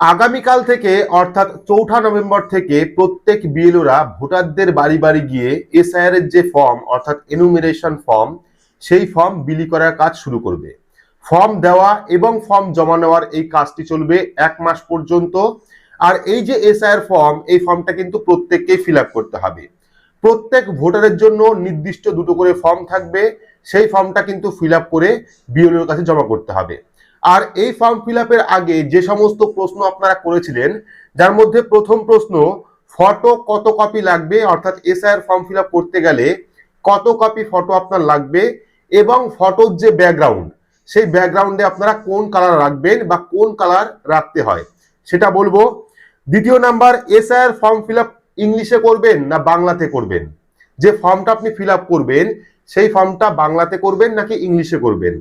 আগামীকাল থেকে, অর্থাৎ চৌঠা নভেম্বর থেকে প্রত্যেক বিএলওরা ভোটারদের বাড়ি বাড়ি গিয়ে এসআইআর এর যে ফর্ম, অর্থাৎ এনুমিনেশন ফর্ম সেই ফর্ম বিলি করার কাজ শুরু করবে। ফর্ম দেওয়া এবং ফর্ম জমা নেওয়ার এই কাজটি চলবে এক মাস পর্যন্ত। আর এই যে এসআইআর ফর্ম এই ফর্মটা কিন্তু প্রত্যেককেই ফিল করতে হবে। প্রত্যেক ভোটারের জন্য নির্দিষ্ট দুটো করে ফর্ম থাকবে। সেই ফর্মটা কিন্তু ফিল করে বিএলওর কাছে জমা করতে হবে। আর এই ফর্ম ফিল আগে যে সমস্ত প্রশ্ন আপনারা করেছিলেন, যার মধ্যে প্রথম প্রশ্ন ফটো কত কপি লাগবে? অর্থাৎ এসআইআর ফর্ম ফিল করতে গেলে কত কপি ফটো আপনার লাগবে? এবং ফটোর যে ব্যাকগ্রাউন্ড সেই ব্যাকগ্রাউন্ডে আপনারা কোন কালার রাখবেন বা কোন কালার রাখতে হয়? সেটা বলব। দ্বিতীয় নাম্বার এসআইআর ফর্ম ফিল ইংলিশে করবেন না বাংলাতে করবেন? যে ফর্মটা আপনি ফিল করবেন, সেই ফর্মটা বাংলাতে করবেন নাকি ইংলিশে করবেন?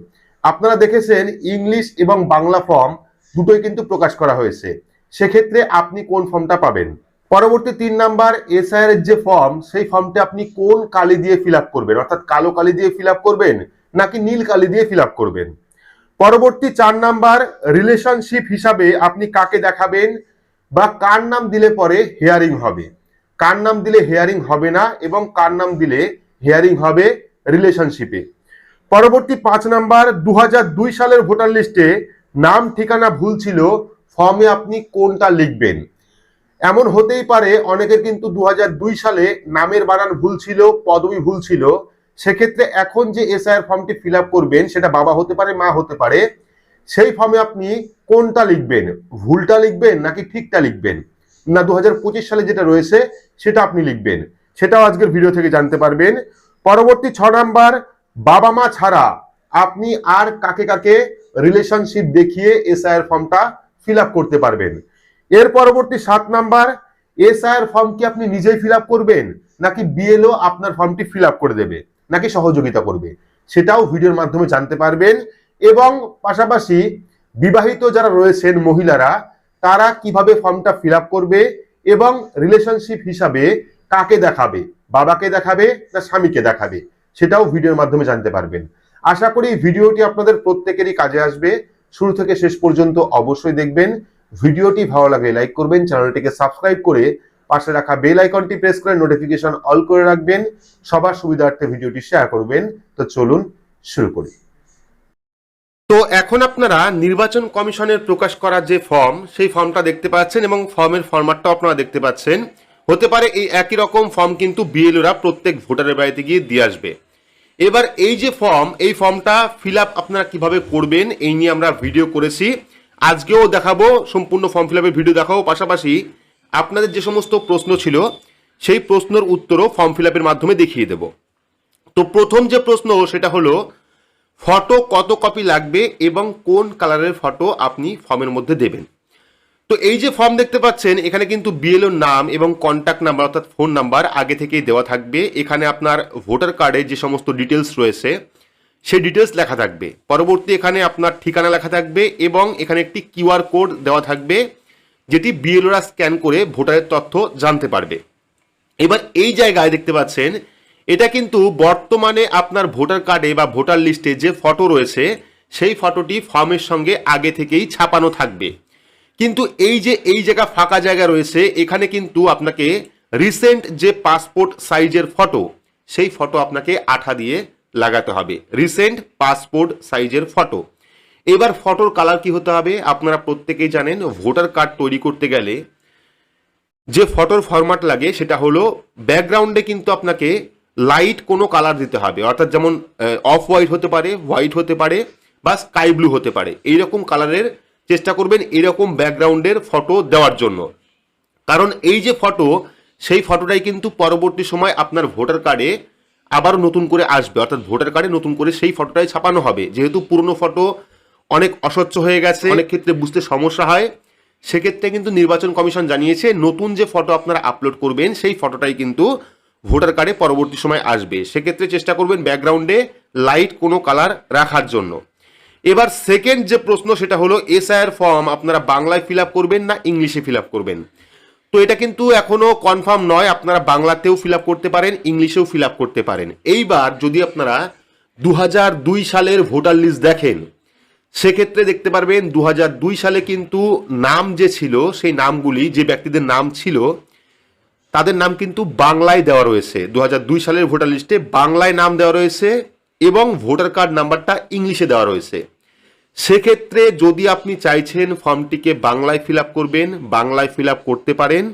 আপনারা দেখেছেন ইংলিশ এবং বাংলা ফর্ম দুটোই কিন্তু প্রকাশ করা হয়েছে। সেক্ষেত্রে আপনি কোন ফর্মটা পাবেন? পরবর্তী তিন নাম্বার এসআইআর এর যে ফর্ম সেই ফর্মটা আপনি কোন কালি দিয়ে ফিল করবেন? অর্থাৎ কালো কালি দিয়ে ফিল করবেন নাকি নীল কালি দিয়ে ফিল করবেন? পরবর্তী চার নাম্বার রিলেশনশিপ হিসাবে আপনি কাকে দেখাবেন বা কার নাম দিলে পরে হেয়ারিং হবে? কার নাম দিলে হেয়ারিং হবে না এবং কার নাম দিলে হেয়ারিং হবে রিলেশনশিপে পরবর্তী পাঁচ নাম্বার দু হাজার দুই সালের ভোটার লিস্টে নাম, ঠিকানা ভুল ছিল, ফর্মে আপনি কোনটা লিখবেন? এমন হতেই পারে অনেকের কিন্তু দু হাজার দুই সালে নামের বানান ভুল ছিল, পদবি ভুল ছিল। সেক্ষেত্রে এখন যে এসআইআর ফর্মটি ফিল করবেন, সেটা বাবা হতে পারে, মা হতে পারে, সেই ফর্মে আপনি কোনটা লিখবেন? ভুলটা লিখবেন নাকি ঠিকটা লিখবেন? না দু হাজার পঁচিশ সালে যেটা রয়েছে, সেটা আপনি লিখবেন। সেটাও আজকের ভিডিও থেকে জানতে পারবেন। পরবর্তী ছ নাম্বার বাবা মা ছাড়া আপনি আর কাকে কাকে রিলেশনশিপ দেখিয়ে এসআইআর ফর্মটা ফিল করতে পারবেন। এর পরবর্তী সাত নাম্বার এসআইআর ফর্ম কি আপনি নিজেই ফিল করবেন, নাকি বিএলও আপনার ফর্মটি ফিল করে দেবে, নাকি সহযোগিতা করবে? সেটাও ভিডিওর মাধ্যমে জানতে পারবেন এবং পাশাপাশি বিবাহিত যারা রয়েছেন মহিলারা, তারা কীভাবে ফর্মটা ফিল করবে এবং রিলেশনশিপ হিসাবে কাকে দেখাবে? বাবাকে দেখাবে না স্বামীকে দেখাবে? সেটাও ভিডিওর মাধ্যমে জানতে পারবেন। আশা করি ভিডিওটি আপনাদের প্রত্যেকেরই কাজে আসবে। শুরু থেকে শেষ পর্যন্ত অবশ্যই দেখবেন। ভিডিওটি ভালো লাগে লাইক করবেন, চ্যানেলটিকে সাবস্ক্রাইব করে পাশে রাখা বেল আইকনটি প্রেস করে নোটিফিকেশন অল করে রাখবেন। সবার সুবিধার্থে ভিডিওটি শেয়ার করবেন। তো চলুন শুরু করি। তো এখন আপনারা নির্বাচন কমিশনের প্রকাশ করা যে ফর্ম, সেই ফর্মটা দেখতে পাচ্ছেন এবং ফর্মের ফরম্যাটটাও আপনারা দেখতে পাচ্ছেন। হতে পারে এই একই রকম ফর্ম কিন্তু বিএলওরা প্রত্যেক ভোটারের বাড়িতে গিয়ে দিয়ে আসবে। এবার এই যে ফর্ম এই ফর্মটা ফিল আপ আপনারা কীভাবে করবেন, এই নিয়ে আমরা ভিডিও করেছি। আজকেও দেখাবো, সম্পূর্ণ ফর্ম ফিল ভিডিও দেখাবো। পাশাপাশি আপনাদের যে সমস্ত প্রশ্ন ছিল, সেই প্রশ্নের উত্তরও ফর্ম ফিল আপের মাধ্যমে দেখিয়ে দেব। তো প্রথম যে প্রশ্ন, সেটা হলো ফটো কত কপি লাগবে এবং কোন কালারের ফটো আপনি ফর্মের মধ্যে দেবেন? তো এই যে ফর্ম দেখতে পাচ্ছেন, এখানে কিন্তু বিএলওর নাম এবং কন্ট্যাক্ট নাম্বার অর্থাৎ ফোন নাম্বার আগে থেকেই দেওয়া থাকবে। এখানে আপনার ভোটার কার্ডে যে সমস্ত ডিটেলস রয়েছে, সেই ডিটেলস লেখা থাকবে। পরবর্তী এখানে আপনার ঠিকানা লেখা থাকবে এবং এখানে একটি কিউআর কোড দেওয়া থাকবে, যেটি বিএলওরা স্ক্যান করে ভোটারের তথ্য জানতে পারবে। এবার এই জায়গায় দেখতে পাচ্ছেন, এটা কিন্তু বর্তমানে আপনার ভোটার কার্ডে বা ভোটার লিস্টে যে ফটো রয়েছে, সেই ফটোটি ফর্মের সঙ্গে আগে থেকেই ছাপানো থাকবে। কিন্তু এই যে, এই জায়গা ফাঁকা জায়গা রয়েছে, এখানে কিন্তু আপনাকে রিসেন্ট যে পাসপোর্ট সাইজের ফটো সেই ফটো আপনাকে আঠা দিয়ে লাগাতে হবে। রিসেন্ট পাসপোর্ট সাইজের ফটো এবার ফটোর কালার কি হতে হবে? আপনারা প্রত্যেকেই জানেন ভোটার কার্ড তৈরি করতে গেলে যে ফটোর ফরম্যাট লাগে, সেটা হলো ব্যাকগ্রাউন্ডে কিন্তু আপনাকে লাইট কোনো কালার দিতে হবে। অর্থাৎ যেমন অফ হোয়াইট হতে পারে হোয়াইট হতে পারে বা স্কাই ব্লু হতে পারে। এইরকম কালারের চেষ্টা করবেন এরকম ব্যাকগ্রাউন্ডের ফটো দেওয়ার জন্য। কারণ এই যে ফটো সেই ফটোটাই কিন্তু পরবর্তী সময় আপনার ভোটার কার্ডে আবার নতুন করে আসবে। অর্থাৎ ভোটার কার্ডে নতুন করে সেই ফটোটাই ছাপানো হবে। যেহেতু পুরনো ফটো অনেক অস্বচ্ছ হয়ে গেছে অনেক ক্ষেত্রে বুঝতে সমস্যা হয়। সেক্ষেত্রে কিন্তু নির্বাচন কমিশন জানিয়েছে নতুন যে ফটো আপনারা আপলোড করবেন সেই ফটোটাই কিন্তু ভোটার কার্ডে পরবর্তী সময় আসবে। সেক্ষেত্রে চেষ্টা করবেন ব্যাকগ্রাউন্ডে লাইট কোনো কালার রাখার জন্য। এবার সেকেন্ড যে প্রশ্ন, সেটা হলো এসআইআর ফর্ম আপনারা বাংলায় ফিল করবেন না ইংলিশে ফিল করবেন? তো এটা কিন্তু এখনও কনফার্ম নয়, আপনারা বাংলাতেও ফিল করতে পারেন, ইংলিশেও ফিল করতে পারেন। এইবার যদি আপনারা দু দুই সালের ভোটার লিস্ট দেখেন, সেক্ষেত্রে দেখতে পারবেন দু দুই সালে কিন্তু নাম যে ছিল, সেই নামগুলি, যে ব্যক্তিদের নাম ছিল, তাদের নাম কিন্তু বাংলায় দেওয়া রয়েছে। দু দুই সালের ভোটার লিস্টে বাংলায় নাম দেওয়া রয়েছে এবং ভোটার কার্ড নাম্বারটা ইংলিশে দেওয়া রয়েছে। সেক্ষেত্রে যদি আপনি চাইছেন ফর্মটিকে বাংলায় ফিল করবেন, বাংলায় ফিল করতে পারেন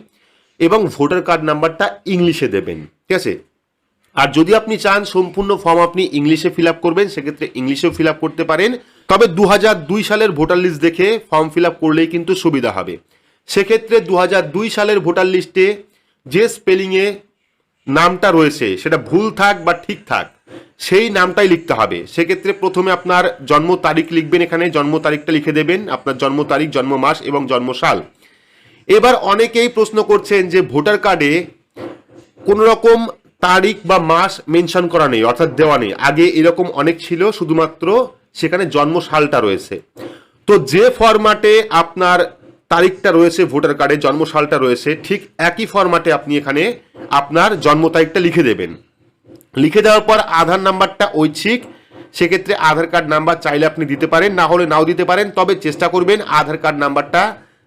এবং ভোটার কার্ড নাম্বারটা ইংলিশে দেবেন, ঠিক আছে? আর যদি আপনি চান সম্পূর্ণ ফর্ম আপনি ইংলিশে ফিল করবেন, সেক্ষেত্রে ইংলিশেও ফিল করতে পারেন। তবে দু হাজার দুই সালের ভোটার লিস্ট দেখে ফর্ম ফিল করলেই কিন্তু সুবিধা হবে। সেক্ষেত্রে দু হাজার দুই সালের ভোটার লিস্টে যে স্পেলিংয়ে নামটা রয়েছে, সেটা ভুল থাক বা ঠিক থাক সেই নামটাই লিখতে হবে। সেক্ষেত্রে প্রথমে আপনার জন্ম তারিখ লিখবেন এখানে, জন্ম তারিখটা লিখে দেবেন, আপনার জন্ম তারিখ, জন্ম মাস এবং জন্ম সাল। এবার অনেকেই প্রশ্ন করছেন যে ভোটার কার্ডে কোন রকম তারিখ বা মাস মেনশন করা নেই, অর্থাৎ দেওয়া নেই। আগে এরকম অনেক ছিল, শুধুমাত্র সেখানে জন্ম সালটা রয়েছে। তো যে ফরম্যাটে আপনার তারিখটা রয়েছে, ভোটার কার্ডে জন্ম সালটা রয়েছে, ঠিক একই ফরম্যাটে আপনি এখানে আপনার জন্ম তারিখটা লিখে দেবেন। লিখে দেওয়ার পর আধার নাম্বারটা ঐচ্ছিক। সেক্ষেত্রে আধার কার্ড নাম্বার চাইলে আপনি দিতে পারেন, না হলে নাও দিতে পারেন, তবে চেষ্টা করবেন আধার কার্ড নাম্বারটা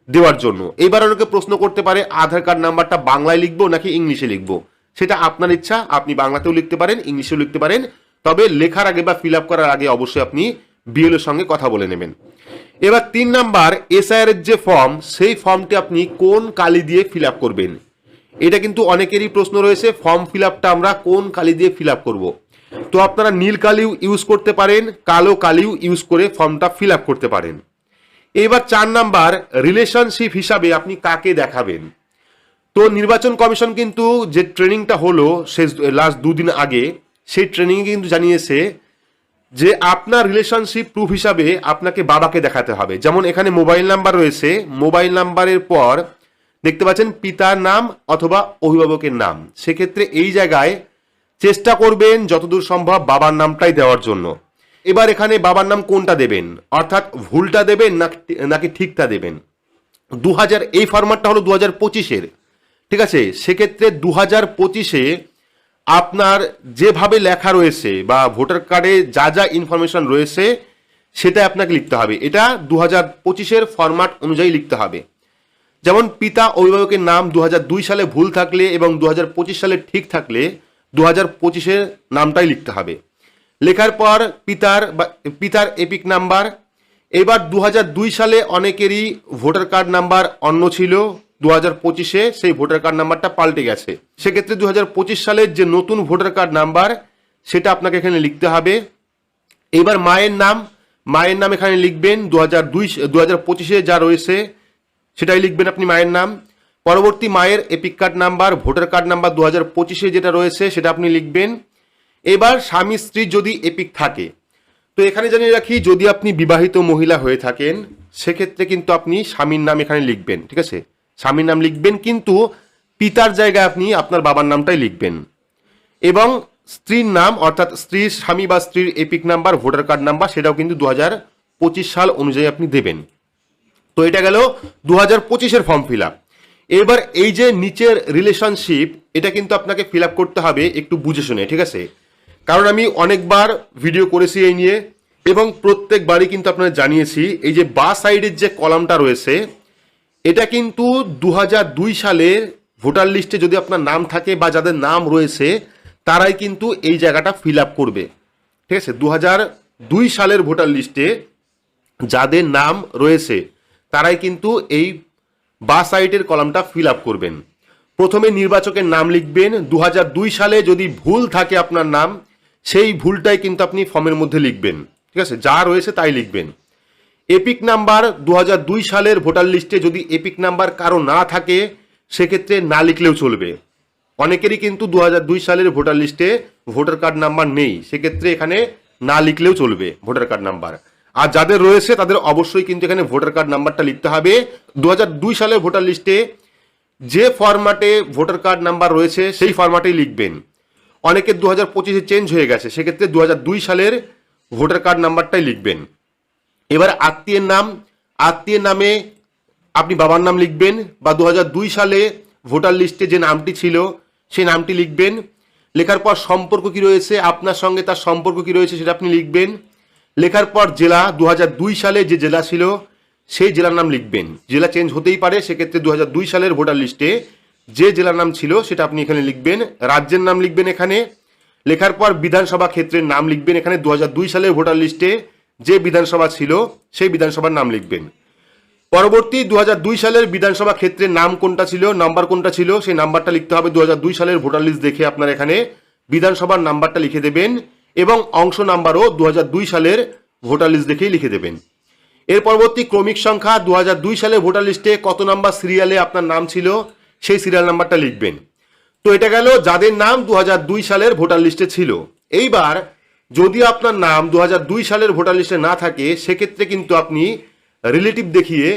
দেওয়ার জন্য। এবার অনেকে প্রশ্ন করতে পারে, আধার কার্ড নাম্বারটা বাংলায় লিখব নাকি ইংলিশে লিখব? সেটা আপনার ইচ্ছা, আপনি বাংলাতেও লিখতে পারেন, ইংলিশেও লিখতে পারেন, তবে লেখার আগে বা ফিল আপ করার আগে অবশ্যই আপনি বিএলের সঙ্গে কথা বলে নেবেন। এবার তিন নাম্বার এসআইআর এর যে ফর্ম সেই ফর্মটি আপনি কোন কালি দিয়ে ফিল আপ করবেন? এটা কিন্তু অনেকেরই প্রশ্ন রয়েছে ফর্ম ফিল আমরা কোন কালি দিয়ে ফিল করব। তো আপনারা নীল কালিও ইউজ করতে পারেন, কালো কালিও ইউজ করে ফর্মটা ফিল করতে পারেন। এবার চার নাম্বার রিলেশনশিপ হিসাবে আপনি কাকে দেখাবেন? তো নির্বাচন কমিশন কিন্তু যে ট্রেনিংটা হলো শেষ লাস্ট দুদিন আগে, সেই ট্রেনিংয়ে কিন্তু জানিয়েছে যে আপনার রিলেশনশিপ প্রুফ হিসাবে আপনাকে বাবাকে দেখাতে হবে। যেমন এখানে মোবাইল নাম্বার রয়েছে মোবাইল নাম্বারের পর দেখতে পাচ্ছেন পিতার নাম অথবা অভিভাবকের নাম। সেক্ষেত্রে এই জায়গায় চেষ্টা করবেন যতদূর সম্ভব বাবার নামটাই দেওয়ার জন্য। এবার এখানে বাবার নাম কোনটা দেবেন? অর্থাৎ ভুলটা দেবেন নাকি ঠিকটা দেবেন? দু হাজার এই ফরম্যাটটা হলো দু হাজার পঁচিশের। ঠিক আছে? সেক্ষেত্রে দু হাজার পঁচিশে আপনার যেভাবে লেখা রয়েছে বা ভোটার কার্ডে যা যা ইনফরমেশন রয়েছে সেটা আপনাকে লিখতে হবে। এটা দু হাজার পঁচিশের ফরম্যাট অনুযায়ী লিখতে হবে। যেমন পিতা অভিভাবকের নাম দু হাজার দুই সালে ভুল থাকলে এবং দু হাজার পঁচিশ সালে ঠিক থাকলে দু হাজার পঁচিশের নামটাই লিখতে হবে। লেখার পর পিতার বা, পিতার এপিক নাম্বার। এবার দু দুই সালে অনেকেরই ভোটার কার্ড নাম্বার অন্য ছিল। দু হাজার পঁচিশে সেই ভোটার কার্ড নাম্বারটা পাল্টে গেছে। সেক্ষেত্রে দু হাজার পঁচিশ সালের যে নতুন ভোটার কার্ড নাম্বার, সেটা আপনাকে এখানে লিখতে হবে। এবার মায়ের নাম। মায়ের নাম এখানে লিখবেন। দু হাজার দুই দু হাজার পঁচিশে যা রয়েছে সেটাই লিখবেন আপনি মায়ের নাম। পরবর্তী মায়ের EPIC card number, voter card number দু হাজার পঁচিশে যেটা রয়েছে, সেটা আপনি লিখবেন। এবার স্বামী স্ত্রী যদি এপিক থাকে, তো এখানে জানিয়ে রাখি, যদি আপনি বিবাহিত মহিলা হয়ে থাকেন, সেক্ষেত্রে কিন্তু আপনি স্বামীর নাম এখানে লিখবেন, ঠিক আছে? স্বামীর নাম লিখবেন, কিন্তু পিতার জায়গায় আপনি আপনার বাবার নামটাই লিখবেন। এবং স্ত্রীর নাম, অর্থাৎ স্ত্রীর স্বামী বা স্ত্রীর EPIC number, voter card number, সেটাও কিন্তু দু হাজার পঁচিশ সাল অনুযায়ী আপনি দেবেন। তো এটা গেল দু হাজার পঁচিশের ফর্ম ফিল আপ এবার এই যে নিচের রিলেশনশিপ এটা কিন্তু আপনাকে ফিল আপ করতে হবে একটু বুঝে শুনে, ঠিক আছে? কারণ আমি অনেকবার ভিডিও করেছি এই নিয়ে, এবং প্রত্যেকবারই কিন্তু আপনাদের জানিয়েছি, এই যে বা সাইডের যে কলামটা রয়েছে, এটা কিন্তু দু দুই সালের ভোটার লিস্টে যদি আপনার নাম থাকে বা যাদের নাম রয়েছে, তারাই কিন্তু এই জায়গাটা ফিল আপ করবে। ঠিক আছে? দু হাজার দুই সালের ভোটার লিস্টে যাদের নাম রয়েছে তারাই কিন্তু এই বা সাইটের কলামটা ফিল আপ করবেন। প্রথমে নির্বাচকের নাম লিখবেন। দু হাজার দুই সালে যদি ভুল থাকে আপনার নাম, সেই ভুলটাই কিন্তু আপনি ফর্মের মধ্যে লিখবেন। ঠিক আছে? যা রয়েছে তাই লিখবেন। এপিক নাম্বার দু হাজার দুই সালের ভোটার লিস্টে যদি এপিক নাম্বার কারও না থাকে, সেক্ষেত্রে না লিখলেও চলবে। অনেকেরই কিন্তু দু হাজার দুই সালের ভোটার লিস্টে ভোটার কার্ড নাম্বার নেই, সেক্ষেত্রে এখানে না লিখলেও চলবে ভোটার কার্ড নাম্বার। আর যাদের রয়েছে, তাদের অবশ্যই কিন্তু এখানে ভোটার কার্ড নাম্বারটা লিখতে হবে। দু সালের ভোটার লিস্টে যে ফরম্যাটে ভোটার কার্ড নাম্বার রয়েছে, সেই ফরম্যাটেই লিখবেন। অনেকের দু হাজার পঁচিশে চেঞ্জ হয়ে গেছে, সেক্ষেত্রে দু হাজার দুই সালের ভোটার কার্ড নাম্বারটাই লিখবেন। এবার আত্মীয়ের নাম, আত্মীয়ের নামে আপনি বাবার নাম লিখবেন বা দু দুই সালে ভোটার লিস্টে যে নামটি ছিল, সেই নামটি লিখবেন। লেখার পর সম্পর্ক কি রয়েছে, আপনার সঙ্গে তার সম্পর্ক কি রয়েছে, সেটা আপনি লিখবেন। লেখার পর জেলা দু হাজার দুই সালে যে জেলা ছিল, সেই জেলার নাম লিখবেন। জেলা চেঞ্জ হতেই পারে, সেক্ষেত্রে দু হাজার দুই সালের ভোটার লিস্টে যে জেলার নাম ছিল, সেটা আপনি এখানে লিখবেন। রাজ্যের নাম লিখবেন এখানে। লেখার পর বিধানসভা ক্ষেত্রের নাম লিখবেন এখানে। দু হাজার দুই সালের ভোটার লিস্টে যে বিধানসভা ছিল, সেই বিধানসভার নাম লিখবেন। পরবর্তী দু হাজার দুই সালের বিধানসভা ক্ষেত্রের নাম কোনটা ছিল নাম্বার কোনটা ছিল, সেই নাম্বারটা লিখতে হবে। দু হাজার দুই সালের ভোটার লিস্ট দেখে আপনার এখানে বিধানসভার নাম্বারটা লিখে দেবেন। এবং অংশ নাম্বারও দু হাজার দুই সালের ভোটার লিস্ট দেখেই লিখে দেবেন। এর পরবর্তী ক্রমিক সংখ্যা দু সালের ভোটার লিস্টে কত নাম্বার সিরিয়ালে আপনার নাম ছিল সেই সিরিয়াল নাম্বারটা লিখবেন। তো এটা গেল যাদের নাম দু হাজার দুই সালের ভোটার লিস্টে ছিল। এইবার যদি আপনার নাম দু হাজার দুই সালের ভোটার লিস্টে না থাকে, সেক্ষেত্রে কিন্তু আপনি রিলেটিভ দেখিয়ে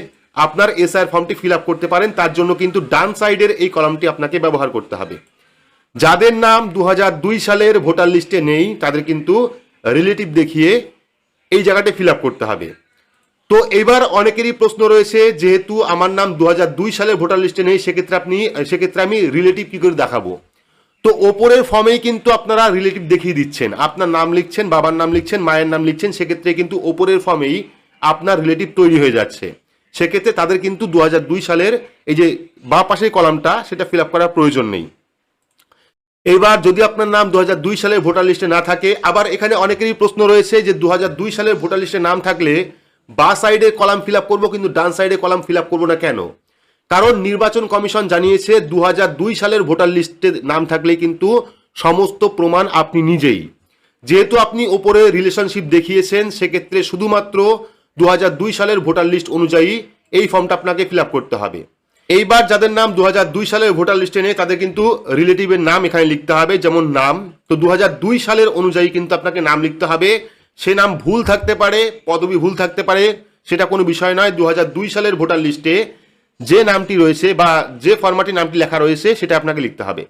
আপনার এসআইআর ফর্মটি ফিল করতে পারেন। তার জন্য কিন্তু ডান সাইডের এই কলামটি আপনাকে ব্যবহার করতে হবে। যাদের নাম দু হাজার দুই সালের ভোটার লিস্টে নেই, তাদের কিন্তু রিলেটিভ দেখিয়ে এই জায়গাটা ফিল করতে হবে। তো এবার অনেকেরই প্রশ্ন রয়েছে, যেহেতু আমার নাম দু হাজার দুই সালের ভোটার লিস্টে নেই, সেক্ষেত্রে আপনি, সেক্ষেত্রে আমি রিলেটিভ কি করে দেখাবো? তো ওপরের ফর্মেই কিন্তু আপনারা রিলেটিভ দেখিয়ে দিচ্ছেন। আপনার নাম লিখছেন, বাবার নাম লিখছেন, মায়ের নাম লিখছেন, সেক্ষেত্রে কিন্তু ওপরের ফর্মেই আপনার রিলেটিভ তৈরি হয়ে যাচ্ছে। সেক্ষেত্রে তাদের কিন্তু দু হাজার দুই সালের এই যে বা পাশের কলামটা, সেটা ফিল করার প্রয়োজন নেই। এইবার যদি আপনার নাম দু হাজার দুই সালের ভোটার লিস্টে না থাকে, আবার এখানে অনেকেরই প্রশ্ন রয়েছে যে দু হাজার দুই সালের ভোটার লিস্টে নাম থাকলে বা সাইডে কলাম ফিল আপ করব কিন্তু ডান সাইডে কলাম ফিল আপ করব না কেন? কারণ নির্বাচন কমিশন জানিয়েছে দু হাজার দুই সালের ভোটার লিস্টে নাম থাকলে কিন্তু সমস্ত প্রমাণ আপনি নিজেই। যেহেতু আপনি ওপরে রিলেশনশিপ দেখিয়েছেন, সেক্ষেত্রে শুধুমাত্র দু হাজার দুই সালের ভোটার লিস্ট অনুযায়ী এই ফর্মটা আপনাকে ফিল করতে হবে। এইবার যাদের নাম দু হাজার দুই সালের ভোটার লিস্টে নেই, তাদের কিন্তু রিলেটিভের নাম এখানে লিখতে হবে, যেমন নাম। তো দু হাজার দুই সালের অনুযায়ী কিন্তু আপনাকে নাম লিখতে হবে। সে নাম ভুল থাকতে পারে, পদবি ভুল থাকতে পারে, সেটা কোনো বিষয় নয়। দু সালের ভোটার লিস্টে যে নামটি রয়েছে বা যে ফরম্যাটে নামটি লেখা রয়েছে, সেটা আপনাকে লিখতে হবে।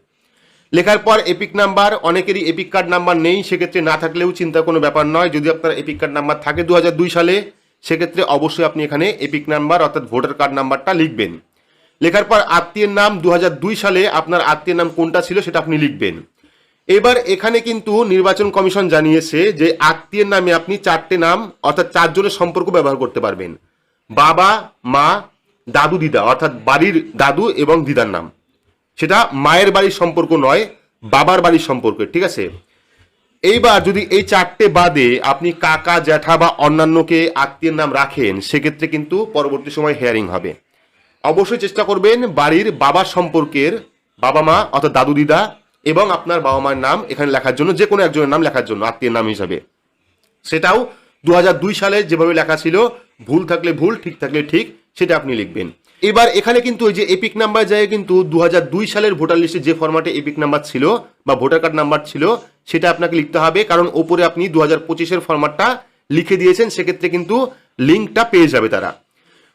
লেখার পর এপিক নাম্বার, অনেকেরই এপিক কার্ড নাম্বার নেই, সেক্ষেত্রে না থাকলেও চিন্তা কোনো ব্যাপার নয়। যদি আপনার এপিক কার্ড নাম্বার থাকে দু হাজার দুই সালে, সেক্ষেত্রে অবশ্যই আপনি এখানে এপিক নাম্বার, অর্থাৎ ভোটার কার্ড নাম্বারটা লিখবেন। লেখার পর আত্মীয়ের নাম দু হাজার দুই সালে আপনার আত্মীয়ের নাম কোনটা ছিল সেটা আপনি লিখবেন। এবার এখানে কিন্তু নির্বাচন কমিশন জানিয়েছে যে আত্মীয়ের নামে আপনি চারটে নাম, অর্থাৎ চারজনের সম্পর্ক ব্যবহার করতে পারবেন। বাবা, মা, দাদু, দিদা, অর্থাৎ বাড়ির দাদু এবং দিদার নাম। সেটা মায়ের বাড়ির সম্পর্ক নয়, বাবার বাড়ির সম্পর্ক, ঠিক আছে? এইবার যদি এই চারটে বাদে আপনি কাকা, জ্যাঠা বা অন্যান্যকে আত্মীয়ের নাম রাখেন, সেক্ষেত্রে কিন্তু পরবর্তী সময় হেয়ারিং হবে। অবশ্যই চেষ্টা করবেন বাড়ির বাবার সম্পর্কের বাবা মা, অর্থাৎ দাদু, দিদা এবং আপনার বাবা মায়ের নাম এখানে লেখার জন্য, যে কোনো একজনের নাম লেখার জন্য, আত্মীয়ের নাম হিসাবে। সেটাও দু দুই সালে যেভাবে লেখা ছিল, ভুল থাকলে ভুল, ঠিক থাকলে ঠিক, সেটা আপনি লিখবেন। এবার এখানে কিন্তু ওই যে এপিক নাম্বার জায়গায় কিন্তু দু হাজার দুই সালের ভোটার লিস্টে যে ফরম্যাটে এপিক নাম্বার ছিল বা ভোটার কার্ড নাম্বার ছিল, সেটা আপনাকে লিখতে হবে, কারণ ওপরে আপনি দু হাজার পঁচিশের ফরম্যাটটা লিখে দিয়েছেন, সেক্ষেত্রে কিন্তু লিঙ্কটা পেয়ে যাবে তারা।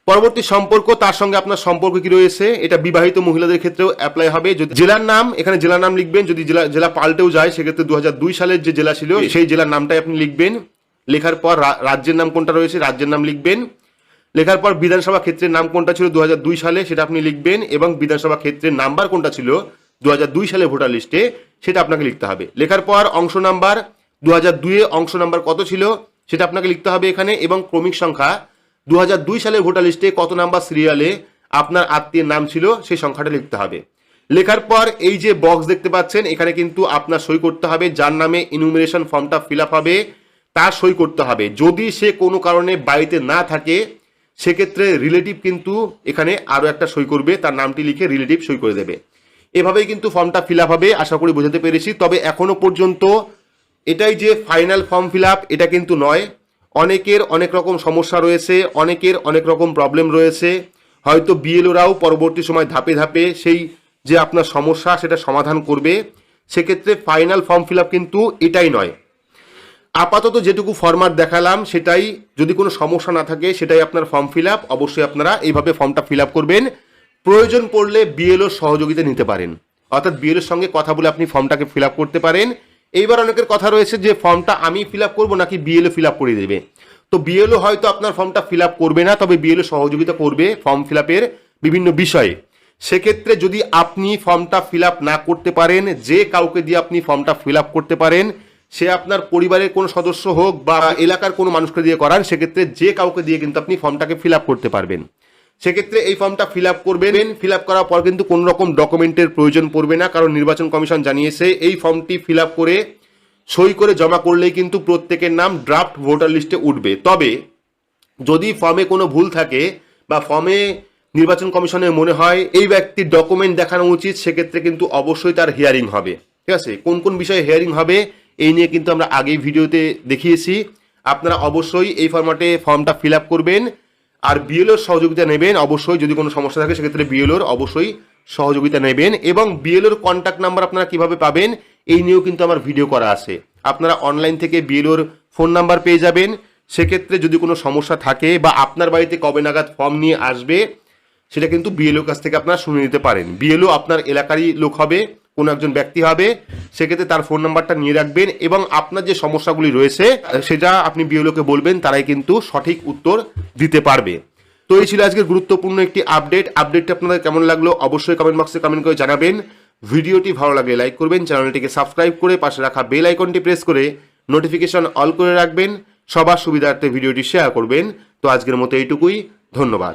পরবর্তী সম্পর্ক তার সঙ্গে আপনার সম্পর্ক কি রয়েছে এটা বিবাহিত মহিলাদের ক্ষেত্রেও অ্যাপ্লাই হবে। যদি জেলার নাম এখানে জেলার নাম লিখবেন যদি জেলা জেলা পাল্টেও যায় সেক্ষেত্রে দু হাজার দুই সালের যে জেলা ছিল সেই জেলার নামটাই আপনি লিখবেন। লেখার পর রাজ্যের নাম কোনটা রয়েছে রাজ্যের নাম লিখবেন। লেখার পর বিধানসভা ক্ষেত্রের নাম কোনটা ছিল দু হাজার দুই সালে সেটা আপনি লিখবেন এবং বিধানসভা ক্ষেত্রের নাম্বার কোনটা ছিল দু হাজার দুই সালে ভোটার লিস্টে সেটা আপনাকে লিখতে হবে। লেখার পর অংশ নাম্বার দু হাজার দুয়ে অংশ নাম্বার কত ছিল সেটা আপনাকে লিখতে হবে এখানে এবং ক্রমিক সংখ্যা দু হাজার দুই সালে ভোটার লিস্টে কত নাম্বার সিরিয়ালে আপনার আত্মীয়ের নাম ছিল সেই সংখ্যাটা লিখতে হবে। লেখার পর এই যে বক্স দেখতে পাচ্ছেন, এখানে কিন্তু আপনার সই করতে হবে, যার নামে ইনুমিনেশন ফর্মটা ফিল হবে তার সই করতে হবে। যদি সে কোনো কারণে বাড়িতে না থাকে, সেক্ষেত্রে রিলেটিভ কিন্তু এখানে আরও একটা সই করবে, তার নামটি লিখে রিলেটিভ সই করে দেবে। এভাবেই কিন্তু ফর্মটা ফিল হবে, আশা করি বোঝাতে পেরেছি। তবে এখনও পর্যন্ত এটাই যে ফাইনাল ফর্ম ফিল এটা কিন্তু নয়। অনেকের অনেক রকম সমস্যা রয়েছে, অনেকের অনেক রকম প্রবলেম রয়েছে। হয়তো বিএলওরাও পরবর্তী সময় ধাপে ধাপে সেই যে আপনার সমস্যা সেটা সমাধান করবে। সেক্ষেত্রে ফাইনাল ফর্ম ফিল কিন্তু এটাই নয়। আপাতত যেটুকু ফরম্যাট দেখালাম, সেটাই যদি কোনো সমস্যা না থাকে, সেটাই আপনার ফর্ম ফিল অবশ্যই আপনারা এইভাবে ফর্মটা ফিল করবেন। প্রয়োজন পড়লে বিএলও সহযোগিতা নিতে পারেন। অর্থাৎ বিএলওর সঙ্গে কথা বলে আপনি ফর্মটাকে ফিল করতে পারেন। এইবার অনেকের কথা রয়েছে যে ফর্মটা আমি ফিল আপ করব নাকি বিএলও ফিল আপ করে দেবে। তো বিএলও হয়তো আপনার ফর্মটা ফিল আপ করবে না, তবে বিএলও সহযোগিতা করবে ফর্ম ফিল আপের বিভিন্ন বিষয়ে। সেক্ষেত্রে যদি আপনি ফর্মটা ফিল আপ না করতে পারেন, যে কাউকে দিয়ে আপনি ফর্মটা ফিল আপ করতে পারেন, সে আপনার পরিবারের কোনো সদস্য হোক বা এলাকার কোনো মানুষকে দিয়ে করান, সেক্ষেত্রে যে কাউকে দিয়ে কিন্তু আপনি ফর্মটাকে ফিল আপ করতে পারবেন। সেক্ষেত্রে এই ফর্মটা ফিল আপ করবেন। ফিল আপ করার পর কিন্তু কোনো রকম ডকুমেন্টের প্রয়োজন পড়বে না, কারণ নির্বাচন কমিশন জানিয়েছে এই ফর্মটি ফিল আপ করে, সই করে জমা করলেই কিন্তু প্রত্যেকের নাম ড্রাফট ভোটার লিস্টে উঠবে। তবে যদি ফর্মে কোনো ভুল থাকে বা ফর্মে নির্বাচন কমিশনের মনে হয় এই ব্যক্তির ডকুমেন্ট দেখানো উচিত, সেক্ষেত্রে কিন্তু অবশ্যই তার হিয়ারিং হবে। ঠিক আছে? কোন কোন বিষয়ে হিয়ারিং হবে, এই নিয়ে কিন্তু আমরা আগেই ভিডিওতে দেখিয়েছি। আপনারা অবশ্যই এই ফর্মাটে ফর্মটা ফিল আপ করবেন। আর বিএলওর সহযোগিতা নেবেন, অবশ্যই যদি কোনো সমস্যা থাকে, সেক্ষেত্রে বিএলওর অবশ্যই সহযোগিতা নেবেন এবং বিএলওর কন্ট্যাক্ট নাম্বার আপনারা কীভাবে পাবেন, এই নিয়েও কিন্তু আমার ভিডিও করা আছে। আপনারা অনলাইন থেকে বিএলওর ফোন নাম্বার পেয়ে যাবেন। সেক্ষেত্রে যদি কোনো সমস্যা থাকে বা আপনার বাড়িতে কবে নাগাদ ফর্ম নিয়ে আসবে, সেটা কিন্তু বিএলও কাছ থেকে আপনারা শুনে নিতে পারেন। বিএলও আপনার এলাকারই লোক হবে। কোনো একজন ব্যক্তি হবে, সেক্ষেত্রে তার ফোন নাম্বারটা নিয়ে রাখবেন এবং আপনার যে সমস্যাগুলি রয়েছে, সেটা আপনি বিএলওকে বলবেন, তারাই কিন্তু সঠিক উত্তর দিতে পারবে। তো এই ছিল আজকের গুরুত্বপূর্ণ একটি আপডেট। আপডেটটি আপনাদের কেমন লাগল অবশ্যই কমেন্ট বক্সে কমেন্ট করে জানাবেন। ভিডিওটি ভালো লাগলে লাইক করবেন, চ্যানেলটিকে সাবস্ক্রাইব করে পাশে রাখা বেল আইকনটি প্রেস করে নোটিফিকেশন অল করে রাখবেন। সবার সুবিধার্থে ভিডিওটি শেয়ার করবেন। তো আজকের মতো এইটুকুই, ধন্যবাদ।